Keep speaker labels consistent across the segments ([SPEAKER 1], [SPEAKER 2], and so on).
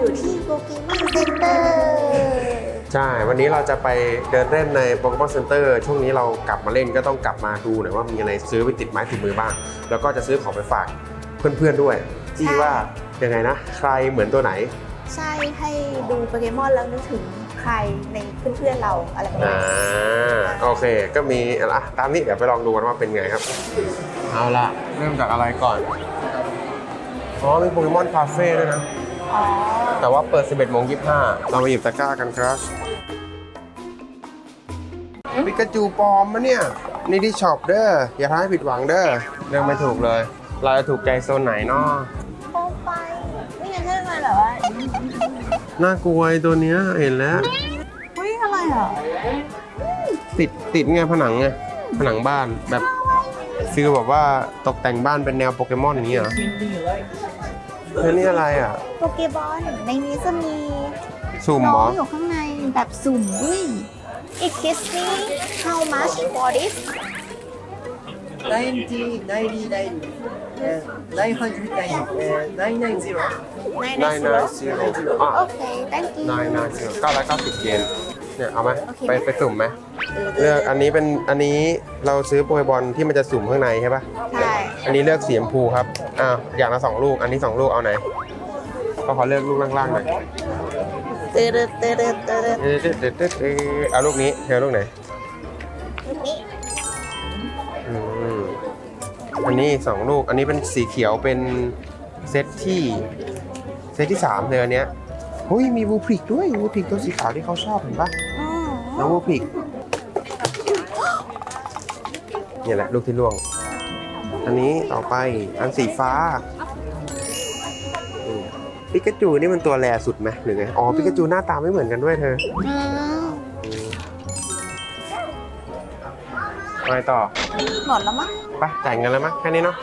[SPEAKER 1] อยู่ที่โปเกมอนเซ็นเตอร์
[SPEAKER 2] ใช่ วันนี้เราจะไปเดินเล่นใน Pokemon Center ช่วงนี้เรากลับมาเล่นก็ต้องกลับมาดูหน่อยว่ามีอะไรซื้อไปติดไม้ติดมือบ้าง แล้วก็จะซื้อของไปฝากเพื่อนๆด้วย ที่ว่ายังไงนะ ใครเหมือนตัวไหน
[SPEAKER 1] ใช่ให้ดูโปเกมอนแล้วนึกถึงใครในเพื่อนๆเราอะไรประมา
[SPEAKER 2] อ่า
[SPEAKER 1] ณนี้
[SPEAKER 2] โอเค ก็มีอะตามนี้เดี๋ยวไปลองดูกันว่าเป็นไงครับ เอาละเริ่มจากอะไรก่อน อ๋อมีโปเกมอนคาเฟ่ด้วยนะ
[SPEAKER 1] อ๋อ
[SPEAKER 2] แต่ว่าเปิด 11โมง25 เรามาหยิบตะกร้ากันครับปิกาจูปลอมมะเนี่ย นี่ที่ช็อปเด้อ อย่าทำให้ผิดหวังเด้อ เรื่องไม่ถูกเลย เราจะถูกใจโซนไหนเนาะ
[SPEAKER 1] โคมไฟไม่งั้นใช่ไหมเหรอวะ
[SPEAKER 2] น่ากลัวไอ้ตัวเนี้ยเห็นแล้ว
[SPEAKER 1] อุ้ยอะไรอะ
[SPEAKER 2] ติดติดไงผนังไง ผนังบ้านแบบฟิลแบบว่าตกแต่งบ้านเป็นแนวโปเกมอนอย่างนี้เหรอ เฮ้ยนี่อะไรอะ
[SPEAKER 1] โปเกบอลในนี้จะมี
[SPEAKER 2] สุ่มเห
[SPEAKER 1] น้
[SPEAKER 2] ร
[SPEAKER 1] อ
[SPEAKER 2] อ
[SPEAKER 1] งอยู่ข้างในแบบสุ่มด้วย Excuse me how much for this
[SPEAKER 3] 90, 90, 90, uh, 990, uh, 990.
[SPEAKER 2] นายนาซีโร่อะ
[SPEAKER 1] โอเค thank you
[SPEAKER 2] นายนาซีโร่เก้าร้อยเก้าสิบเยน เนี่ยเอาไหม
[SPEAKER 1] โอเค
[SPEAKER 2] ไปไปสุ่มไหมเลือกอันนี้เป็นอันนี้เราซื้อโปเกบอลที่มันจะสุ่มข้างในใช่ปะ
[SPEAKER 1] ใช่
[SPEAKER 2] อันนี้เลือกสีชมพูครับอ้าวอย่างละสองลูก อันนี้สองลูกเอาไหนก็ขอเลือกลูกล่างๆหน่อย
[SPEAKER 1] เตือนเตือนเตือนเตือน
[SPEAKER 2] เอ๊ะเอ๊ะเอ๊ะเอ๊ะเอ๊ะเอาลูกนี้เธอลูกไหน
[SPEAKER 1] นี่
[SPEAKER 2] อืมอันนี้สองลูกอันนี้เป็นสีเขียวเป็นเซตที่เซตที่สามเลยอันเนี้ยเฮ้ยมีวูพริกด้วยวูพริกตัวสีขาวที่เขาชอบเห็นปะ
[SPEAKER 1] อ๋อ
[SPEAKER 2] น้องวูพริกนี่แหละลูกที่ล่วง อันนี้ต่อไปอันสีฟ้าอืมปิกาจูนี่มันตัวแรสุดไหมหรือไง อ๋อปิกาจูหน้าตาไม่เหมือนกันด้วยเธอ
[SPEAKER 1] อืม
[SPEAKER 2] อะไรต่อ
[SPEAKER 1] หมดแล้วมั้ง
[SPEAKER 2] ไปจ่ายเงินแล้วมั้ยแค่นี้เนาะ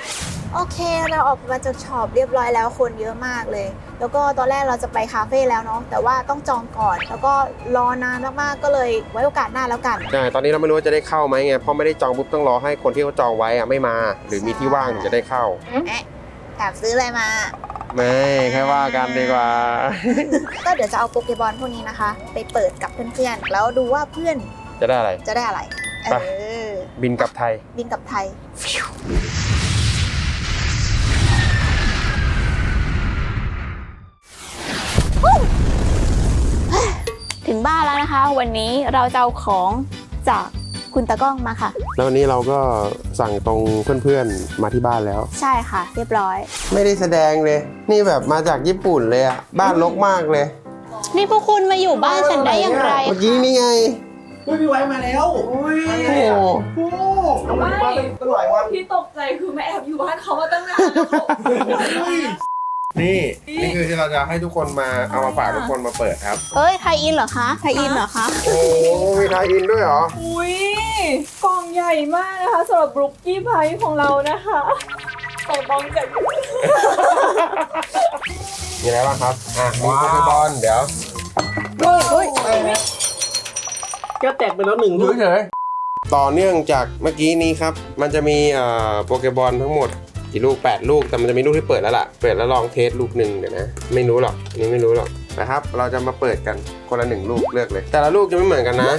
[SPEAKER 1] โอเคเราออกมาจากช็อปเรียบร้อยแล้วคนเยอะมากเลย แล้วก็ตอนแรกเราจะไปคาเฟ่แล้วเนาะแต่ว่าต้องจองก่อน แล้วก็รอนานมากๆก็เลยไว้โอกาสหน้าแล้วกัน
[SPEAKER 2] ใช่ ตอนนี้เราไม่รู้ว่าจะได้เข้าไหมไง เพราะไม่ได้จองปุ๊บต้องรอให้คนที่เขาจองไว้อะไม่มา หรือมีที่ว่างถึงจะได้เข้า
[SPEAKER 1] เอ๊ะแอบซื้ออะไรมา
[SPEAKER 2] ไม่แค่ว่ากันดีกว่า
[SPEAKER 1] ก็เดี๋ยวจะเอาโปเกบอลพวกนี้นะคะ ไปเปิดกับเพื่อนๆแล้วดูว่าเพื่อน
[SPEAKER 2] จะได้อะไร
[SPEAKER 1] จะได้อะไร เอ
[SPEAKER 2] ไป
[SPEAKER 1] อ
[SPEAKER 2] บินกลับไทย
[SPEAKER 1] บินกับไทย นแล้วนะคะ วันนี้เราจะเอาของจากคุณตะกล้องมาค่ะ
[SPEAKER 2] แล้ววันนี้เราก็สั่งตรงเพื่อนๆมาที่บ้านแล้ว
[SPEAKER 1] ใช่ค่ะ เรียบร้อย
[SPEAKER 2] ไม่ได้แสดงเลย นี่แบบมาจากญี่ปุ่นเลยอะบ้านรกมากเลย
[SPEAKER 1] นี่พวกคุณมาอยู่บ้านฉันได้อย่างไร
[SPEAKER 2] เมื่อกี้นี่ไง
[SPEAKER 3] เฮ้ยพี่ไว้มาแล้วโอ้ย
[SPEAKER 2] โอ้โห
[SPEAKER 3] โอ้มาตั้งหลายวัน
[SPEAKER 4] ที่ตกใจคือแม่แอบอยู่บ้านเขามาตั้งนานแล้วเขา
[SPEAKER 2] นี่นี่คือที่เราจะให้ทุกคนมาเอามาฝากทุกคนมาเปิดครับ
[SPEAKER 1] เฮ้ยไทยอินเหรอคะไทยอินเหรอคะ
[SPEAKER 2] โอ้โหมีไทยอินด้วยเหรอ
[SPEAKER 4] อุ้ยกล่องใหญ่มากนะคะสำหรับบรุกกี้ไพของเรานะคะใส่บองจาก
[SPEAKER 2] มีอะไรบ้างครับอะมีโปเกบอลเดี๋ยว
[SPEAKER 3] แก้วแตกไปแล้วหนึ่งลูก
[SPEAKER 2] เฉยต่อเนื่องจากเมื่อกี้นี้ครับ มันจะมีเอ่อโปเกบอลทั้งหมด กี่ลูก 8 ลูก แต่มันจะมีลูกที่เปิดแล้วล่ะ เปิดแล้วลองเทสลูกหนึ่งเดี๋ยวนะ ไม่รู้หรอกอันนี่ไม่รู้หรอกนะครับ เราจะมาเปิดกันคนละหนึ่งลูกเลือกเลย แต่ละลูกจะไม่เหมือนกันนะ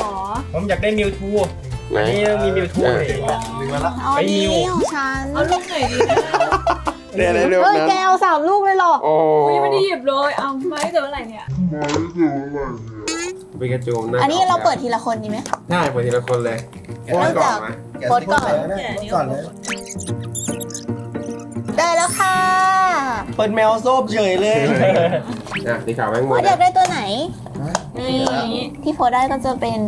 [SPEAKER 4] หมอ
[SPEAKER 3] ผมอยากได้มิวทู
[SPEAKER 2] ไหน
[SPEAKER 3] อันนี้มีมิวทู
[SPEAKER 2] อะ
[SPEAKER 3] เลย หนึ่งมาละ
[SPEAKER 1] อ๋อ
[SPEAKER 3] ไอ้นิ
[SPEAKER 1] นี่
[SPEAKER 3] ว
[SPEAKER 1] ของฉัน
[SPEAKER 4] เอาลูกไหนดีนะ
[SPEAKER 2] เดี๋ยวได้ลูก
[SPEAKER 1] เฮ้ย
[SPEAKER 2] นะ
[SPEAKER 1] แกเอาสามลูกเลยเหรอ
[SPEAKER 2] โอ้
[SPEAKER 4] อุ้ยไม่ได้หยิบเลย เอาไม่เจอเมื่อไหร่เนี่ย
[SPEAKER 2] ปิกาจูน่า
[SPEAKER 1] อันนี้เราเปิดทีละคนดีไหม
[SPEAKER 2] ใช่เปิดทีละคนเลยโค้ดก่อนไหม
[SPEAKER 1] โค้ดก่อน
[SPEAKER 3] ก่อนเลย
[SPEAKER 1] ได้แล้วค่ะ
[SPEAKER 3] เปิดแมวโซบเฉยเลย
[SPEAKER 2] อะสีขาวแมง
[SPEAKER 1] โพ
[SPEAKER 2] มุ
[SPEAKER 1] ส
[SPEAKER 2] ม
[SPEAKER 1] อยากได้ตัวไหน
[SPEAKER 4] นี่
[SPEAKER 1] ที่โพสได้ก็จะเป็น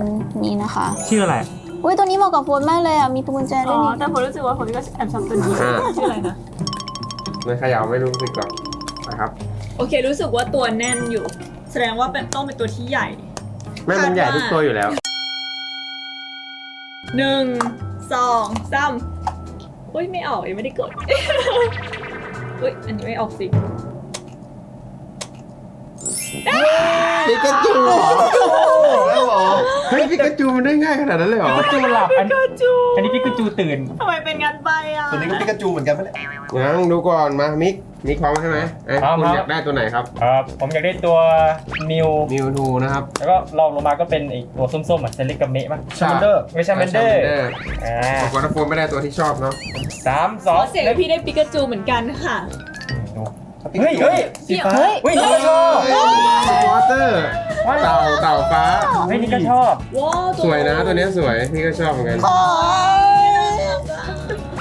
[SPEAKER 1] นี้นะคะ
[SPEAKER 3] ชื่ออะไร
[SPEAKER 1] อุ้ยตัวนี้เหมาะกับโพสมากเลยอะมีพวงกุญแจ
[SPEAKER 4] อ๋
[SPEAKER 1] ด้
[SPEAKER 4] อ
[SPEAKER 1] วยนี่
[SPEAKER 4] แต่ผมรู้สึกว่าผมก็แอบชอบตัวนี้ชื่ออะไรนะ
[SPEAKER 2] ในขยาวไม่รู้สึกหรอกนะครับ
[SPEAKER 4] โอเค รู้สึกว่าตัวแน่นอยู่ แสดงว่าเป็นต้องเป็นตัวที่ใหญ่
[SPEAKER 2] แม่มันใหญ่ทุกตัวอยู่แล้ว
[SPEAKER 4] หนึ่งสองสาม อุ้ยไม่ออกยังไม่ได้กดอุ้ยอันนี้ไม่ออกสิ
[SPEAKER 2] ปิกาจู เหรอ
[SPEAKER 3] แล้วเหรอ
[SPEAKER 2] เฮ้ยพิกาจูมันได้ง่ายขนาดนั้นเลยเหรอ
[SPEAKER 5] ปิกาจูหลับอัน
[SPEAKER 4] กาจู
[SPEAKER 5] อันนี้ปิกาจูตื่น
[SPEAKER 4] ทำไมเป็นงานไปอะ
[SPEAKER 3] ตัวนี้ก็ปิกาจูเหมือนกันปะเนี่ย
[SPEAKER 2] ยังดูก่อนมามิกมิกพร้อมใช่ไหมเอ้ย
[SPEAKER 5] พร้อม
[SPEAKER 2] คุณ
[SPEAKER 5] ครับ
[SPEAKER 2] อยากได้ตัวไหนครับ
[SPEAKER 5] ครับผมอยากได้ตัวนิว
[SPEAKER 2] มิวทูนะครับ
[SPEAKER 5] แล้วก็ลองลงมาก็เป็นไอีกตัวส้มๆอะเซเลกาเมะป่ะ
[SPEAKER 2] ใช่
[SPEAKER 5] ชามันเดอร์ไม่ใช่มันเดอร์
[SPEAKER 2] เดอร์
[SPEAKER 5] อ่า
[SPEAKER 2] ปรากฏว่าโฟนไม่ได้ตัวที่ชอบเนาะ
[SPEAKER 5] สามส
[SPEAKER 4] ข
[SPEAKER 5] อ
[SPEAKER 4] องเสียงพี่ได้ปิกาจูเหมือนกันค่ะ
[SPEAKER 5] เฮ้ยเฮ้ย
[SPEAKER 3] สีฟ้า
[SPEAKER 5] เฮ้ยนี่ก็ชอบ
[SPEAKER 2] วอเตอร์ เต่าเต่าฟ้า
[SPEAKER 5] เฮ้ยนี่ก็ชอบ
[SPEAKER 4] ว้าว
[SPEAKER 2] สวยนะตัวเนี้ยสวยพี่ก็ชอบเหมือนกัน
[SPEAKER 1] โอ้ย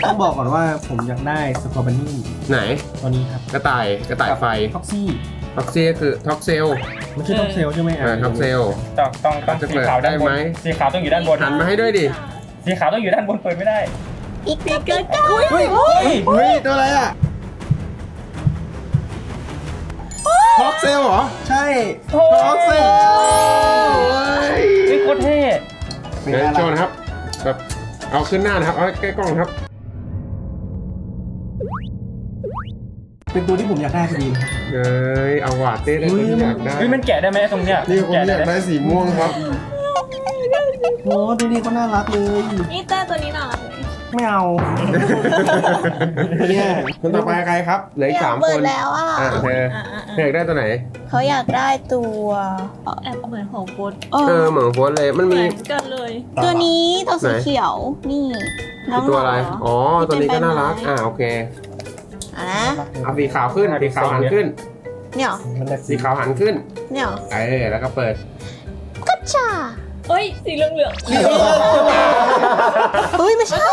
[SPEAKER 6] ต้องบอกก่อนว่าผมอยากได้สตรอเบอรี่
[SPEAKER 2] ไหน
[SPEAKER 6] ตัวนี้ครับ
[SPEAKER 2] กระต่ายกระต่ายไฟ
[SPEAKER 6] ท็อกซี่
[SPEAKER 2] ท็อกซี่คือท็อกเซล
[SPEAKER 6] ไม่ใช่ท็อกเซลใช่ไหม
[SPEAKER 2] อ่าท็อกเซล
[SPEAKER 5] ต้องต้องต้อง
[SPEAKER 2] จะ
[SPEAKER 5] สี
[SPEAKER 2] เปิด
[SPEAKER 5] ขาวด้านบ
[SPEAKER 2] ได้ไหม
[SPEAKER 5] นสีขาวต้องอยู่ด้านบน
[SPEAKER 2] หันมาให้ด้วยดิ
[SPEAKER 5] สีขาวต้องอยู่ด้านบนเปิดไม่ได้
[SPEAKER 1] ปิกาจู
[SPEAKER 5] เฮ้ย
[SPEAKER 2] เฮ้ยตัวอะไรอะ ท็อกเซลเหรอ
[SPEAKER 6] ใช่
[SPEAKER 5] โอ้
[SPEAKER 2] ท็อกเซล
[SPEAKER 5] เฮ้ยโคตรเท่
[SPEAKER 2] เดี๋ยวโชว์นะครับ แบบเอาขึ้นหน้านะครับ เอาใกล้กล้องนะครับ
[SPEAKER 6] เป็นตัวที่ผมอยากได้พอดีนะครับ
[SPEAKER 2] เอ้ยเอาหวาดเต้ได้ตัวที่อยากได้
[SPEAKER 5] เฮ้ยมันแกะได้ไหมตรงเนี้ย
[SPEAKER 2] นี่ผม
[SPEAKER 5] แกะ
[SPEAKER 2] อยาก
[SPEAKER 5] ได้ไหม
[SPEAKER 2] ได้สีม่วงครับ
[SPEAKER 6] โอ้ตัวนี้ก็น่ารักเลย
[SPEAKER 4] นี่แต่ตัวนี้น่ารักเลย
[SPEAKER 6] ไม่เอาเนี่ย
[SPEAKER 2] คนต่อไปใครครับเหลืออีกสาม
[SPEAKER 1] เปิ
[SPEAKER 2] ค
[SPEAKER 1] ด
[SPEAKER 2] น
[SPEAKER 1] แล้วอะ
[SPEAKER 2] อะเธอเธออยากได้ตัวไหน
[SPEAKER 1] เขาอยากได้ตัว
[SPEAKER 4] แอบเหมือนของโฟด
[SPEAKER 1] เอ
[SPEAKER 2] เออ
[SPEAKER 1] อ
[SPEAKER 2] เหมือนโฟนเลยมัน
[SPEAKER 4] เหมื
[SPEAKER 2] มี
[SPEAKER 4] อนกันเลย
[SPEAKER 1] ตัวนี้ตัวสี
[SPEAKER 2] ไหน
[SPEAKER 1] เขียวนี่น้อง
[SPEAKER 2] ตัวอะไร
[SPEAKER 1] เห
[SPEAKER 2] อ๋อตัวนี้ก็น่ารัก อ่าโอเค
[SPEAKER 1] อะนะ
[SPEAKER 2] เอาสีขาวขึ้นสีขาวหันขึ้น
[SPEAKER 1] เนี่ยเหรอ
[SPEAKER 6] มันแบบ
[SPEAKER 2] สีขาวหันขึ้น
[SPEAKER 1] เนี่ยเหรอ
[SPEAKER 2] เออแล้วก็เปิด
[SPEAKER 1] กัจฉา
[SPEAKER 4] เอ้ยสีเหลืองเหลือง
[SPEAKER 1] เฮ้ยไม่ใช่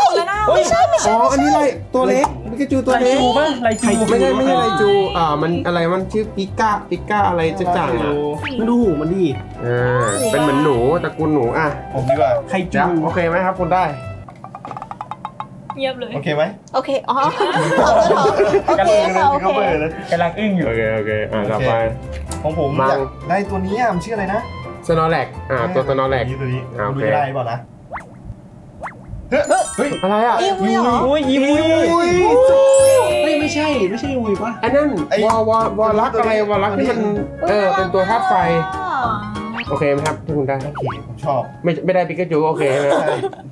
[SPEAKER 1] ไม่ใช่ไม่
[SPEAKER 2] อ๋
[SPEAKER 1] ใช่
[SPEAKER 2] ออันนี้ไรตัวเล็กพิกาจูตัว
[SPEAKER 5] ไล
[SPEAKER 2] เล็ก
[SPEAKER 5] จูป่ะไลจู
[SPEAKER 2] ไม่ใช่ไม่ใช่ไรจู อ่า มันอะไร มันชื่อปิก้าปิก้าอะไรจักจ่างอะ
[SPEAKER 6] มันดูหูมันดี
[SPEAKER 2] อ่า เป็นเหมือนหนูตระกูลหนูอะ
[SPEAKER 3] ผมดีกว่า
[SPEAKER 6] ไข่จู
[SPEAKER 2] จะโอเคไหมครับคุณได้
[SPEAKER 4] เงียบเลย
[SPEAKER 3] โอเคไหม
[SPEAKER 1] โอเค อ๋อเอาแล้วเหรอโอเคค่ะโอ
[SPEAKER 3] ก็
[SPEAKER 1] เค
[SPEAKER 3] เปิดเลย
[SPEAKER 5] กำลังอึ้งอยู่
[SPEAKER 2] โอเค โอเค อ่าต่อไป
[SPEAKER 3] ของผม
[SPEAKER 2] มัง
[SPEAKER 3] อยากได้ตัวนี้อะมันชื่ออะไรนะ
[SPEAKER 2] สโนแลกอ่า ตัวสโนแลก
[SPEAKER 3] ตัวนี้
[SPEAKER 2] อ่าโอ
[SPEAKER 3] ดู
[SPEAKER 2] เค
[SPEAKER 3] จะได้เปล่านะ
[SPEAKER 2] เฮ้ยอะไรอะ
[SPEAKER 1] อีวีเหรอ
[SPEAKER 5] อุ้ยยิ้มอุ้ย
[SPEAKER 6] เฮ้ยไม่ใช่ไม่ใช่อุยปะ
[SPEAKER 2] อันนั้นวอวอวอลักอะไรวอลักที่มันเออเป็นตัวธาตุไฟ โอเคไหมครับที่คุณได้
[SPEAKER 3] โอเคผมชอบ
[SPEAKER 2] ไม่ไม่ได้ปิกาจูโอเคไหม
[SPEAKER 3] ใช่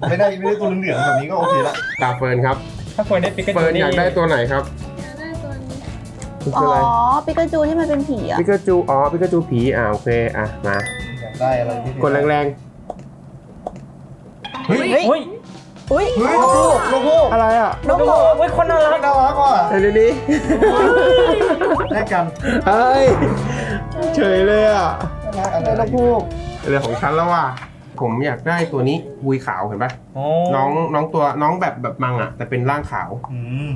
[SPEAKER 3] ไม่ได้ไม่ได้ตัวเหลืองๆแบบนี้ก็โอเคละ
[SPEAKER 2] ตาเฟิร์นครับ
[SPEAKER 5] ถ้าคนได้ปิกา
[SPEAKER 2] เฟิ
[SPEAKER 5] จู
[SPEAKER 2] ร์น
[SPEAKER 5] นี่
[SPEAKER 2] อยากได้ตัวไหนครับ
[SPEAKER 4] ได้ตัวนี้
[SPEAKER 2] คือ
[SPEAKER 1] อ๋อ
[SPEAKER 2] อะไร
[SPEAKER 1] ปิกาจูที่มันเป็นผีอะ
[SPEAKER 2] ปิกาจูอ๋อปิกาจูผีอ่าโอเคอะมา
[SPEAKER 3] อยากได้อะไรที่
[SPEAKER 2] กดแรง
[SPEAKER 5] เฮ้ยเฮ้ย
[SPEAKER 1] อุ้ย
[SPEAKER 3] เฮ้ยโลโก้โลโก้
[SPEAKER 2] ๆอะไรอะ
[SPEAKER 5] โอ้โหเฮ้ยคนน่ารัก
[SPEAKER 3] น่ารักว่ะ
[SPEAKER 2] ไอ้นี่นี่
[SPEAKER 3] แลกกัน
[SPEAKER 2] เฮ้ยเฉยเลยอะ
[SPEAKER 3] น่ารักอะไร
[SPEAKER 2] แล้วพวกเรื่องของฉันแล้วว่ะผมอยากได้ตัวนี้วุยขาวเห็นปะ
[SPEAKER 5] โอ้
[SPEAKER 2] น้องน้องตัวน้องแบบแบบมังอะ แต่เป็นร่างขาว
[SPEAKER 3] อืม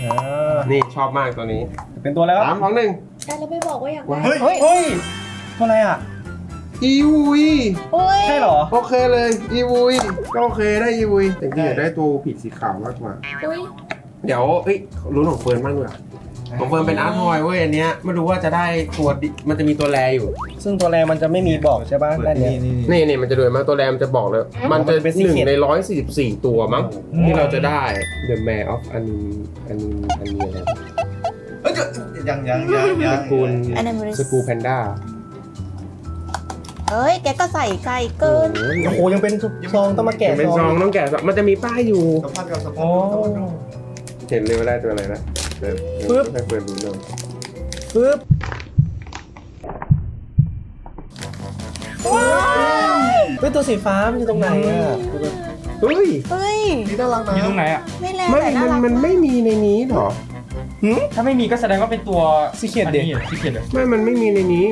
[SPEAKER 5] เออ
[SPEAKER 2] นี่ชอบมากตัวนี้
[SPEAKER 6] เป็นตัวแล้ว
[SPEAKER 2] สามสองหนึ่ง
[SPEAKER 4] แต่เราไม่บอกว่าอยากได้
[SPEAKER 3] เฮ้ย
[SPEAKER 6] เฮ้ยเฮ้ยตัวอะไรอะ
[SPEAKER 2] อีวุย
[SPEAKER 1] อุ้ย
[SPEAKER 6] ใช่เหรอ
[SPEAKER 2] โอเคเลย อีวุยก็โอเคได้อีวุยแต่จริงๆอยากได้ตัวผิดสีขาวมากกว่า
[SPEAKER 4] อุ้ย
[SPEAKER 2] เดี๋ยวเอ้ยรู้ของเฟิร์นบ้างดีกว่าของเฟิร์นเป็นอาร์ตทอยเว้ยอันเนี้ยไม่รู้ว่าจะได้ตัวดิมันจะมีตัวแรอยู่
[SPEAKER 6] ซึ่งตัวแรมันจะไม่มีบอกใช่ปะด้านเนี้ย
[SPEAKER 2] นี่นี่มันจะด้วยมากตัวแรมนจะบอกเลย มันจะ
[SPEAKER 6] มันเป็น
[SPEAKER 2] หนึ่ง
[SPEAKER 6] secret
[SPEAKER 2] ในร้อยสี่สิบสี่ตัวมั้งที่เราจะได้ The Mayor of อันอันอันนี้อะไร
[SPEAKER 3] เอ้ยยังยังยังยั
[SPEAKER 2] ส
[SPEAKER 3] ง
[SPEAKER 2] กูล
[SPEAKER 1] อันนั้นบริ
[SPEAKER 2] สกูแพนด้า
[SPEAKER 1] เฮ้ย แกก็ใส่ไก่เกิน
[SPEAKER 6] โอ้โหยังเป็นซองต้องมาแกะ
[SPEAKER 2] เป็นซองต้องแกะซองมันจะมีป้ายอยู่
[SPEAKER 3] สัมภาษณ์กับสัมภา
[SPEAKER 5] โอ้
[SPEAKER 3] ษณ์กับ
[SPEAKER 2] เห็นเลยว่าได้ตัวอะไรนะเดี๋ยวเดี๋ยวให้เฟิร์นดูหน่อย
[SPEAKER 6] ปึ๊บเฮ้ยตัวสีฟ้ามันอยู่ตรงไหนอะ
[SPEAKER 2] เฮ้ย
[SPEAKER 1] เฮ้ย
[SPEAKER 3] นี่น่ารักนะ
[SPEAKER 5] อยู่ตรงไหนอะ
[SPEAKER 1] ไม่แรง
[SPEAKER 2] ไม่
[SPEAKER 1] แต่
[SPEAKER 2] มั
[SPEAKER 1] น่านรัก
[SPEAKER 2] มันไม่มีในนี้หรอ
[SPEAKER 5] ถ้าไม่มีก็แสดงว่าเป็นตัว
[SPEAKER 6] Secret
[SPEAKER 5] อัน
[SPEAKER 6] เด็ก
[SPEAKER 5] นี้ซีเค็ดเหรอ
[SPEAKER 2] ไม่ มันไม่มีในนี้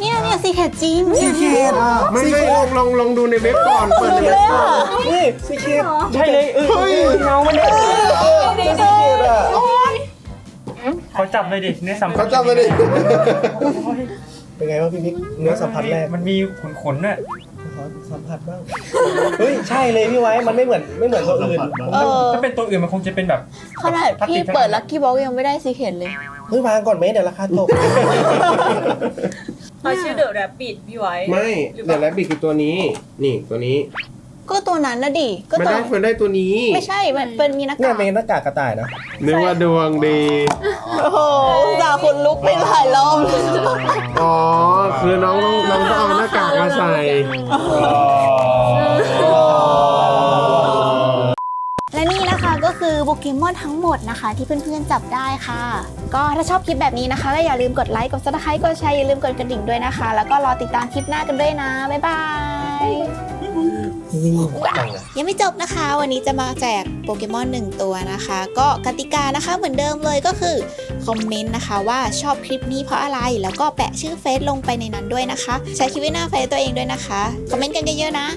[SPEAKER 1] เนี่ยเนี่ยซีเคทจริง
[SPEAKER 6] ซีเคทอะ
[SPEAKER 2] ไม่ไม่ลองลองลองดูในเว็บก่อนเปิดในเว็บก่อน
[SPEAKER 6] นี่ซีเคท
[SPEAKER 5] ใช่เลยเออ
[SPEAKER 2] เฮ้ย
[SPEAKER 5] เงามันเนี่ย
[SPEAKER 6] ซีเคทอะ
[SPEAKER 5] เขาจับเลยดิเนื้อสัมผัส
[SPEAKER 2] เขาจำไปดิ
[SPEAKER 6] เป็นไงวะพี่บิ๊กเนื้อสัมผัสแรก
[SPEAKER 5] มันมีขนๆน่ะ
[SPEAKER 6] ขอสัมผัสบ้างเฮ้ยใช่เลยพี่ไว้มันไม่เหมือนไม่เหมือนตัวอื่น
[SPEAKER 1] เออ
[SPEAKER 5] ถ้าเป็นตัวอื่นมันคงจะเป็นแบบ
[SPEAKER 1] ขนาดพี่เปิดลักกี้บ็อกยังไม่ได้ซีเคทเลย
[SPEAKER 6] เฮ้ยวางก่อนไหมเดี๋ยวราคาตก
[SPEAKER 4] เขาชื่อเดอะแรบบิทพี่ไว้
[SPEAKER 2] ไม่เดี๋ยวแรบบิทคือตัวนี้ นี่ตัวนี้
[SPEAKER 1] ก็ตัวนั้นนะดิก็
[SPEAKER 2] มัน
[SPEAKER 1] ตัว
[SPEAKER 2] ได้เฟิร์นได้ตัวนี้
[SPEAKER 1] ไม่ใช่มันเป็นมีหน้า
[SPEAKER 6] เนี่
[SPEAKER 1] กายก
[SPEAKER 6] เป็นหน้ากากกระต่ายนะ
[SPEAKER 2] นึกว่าดวงดี
[SPEAKER 1] โอ้โหจ่าคุณลุกไปหลายรอบเลย
[SPEAKER 2] อ๋อ คือน้องต้องน้องต้องเอาหน้ากากมาใส่
[SPEAKER 1] แล ก็คือโปเกมอนทั้งหมดนะคะ ที่เพื่อนๆจับได้ค่ะ ก็ถ้าชอบคลิปแบบนี้นะคะก็อย่าลืมกดไลค์กดซับสไครต์กดแชร์อย่าลืมกดกระดิ่งด้วยนะคะ แล้วก็รอติดตามคลิปหน้ากันด้วยนะบ๊ายบายยังไม่จบนะคะ วันนี้จะมาแจกโปเกมอนหนึ่งตัวนะคะ ก็กติกานะคะเหมือนเดิมเลยก็คือคอมเมนต์นะคะว่าชอบคลิปนี้เพราะอะไรแล้วก็แปะชื่อเฟซลงไปในนั้นด้วยนะคะ ใช้คลิปไว้หน้าเฟซตัวเองด้วยนะคะคอมเมนต์กันเยอะๆนะ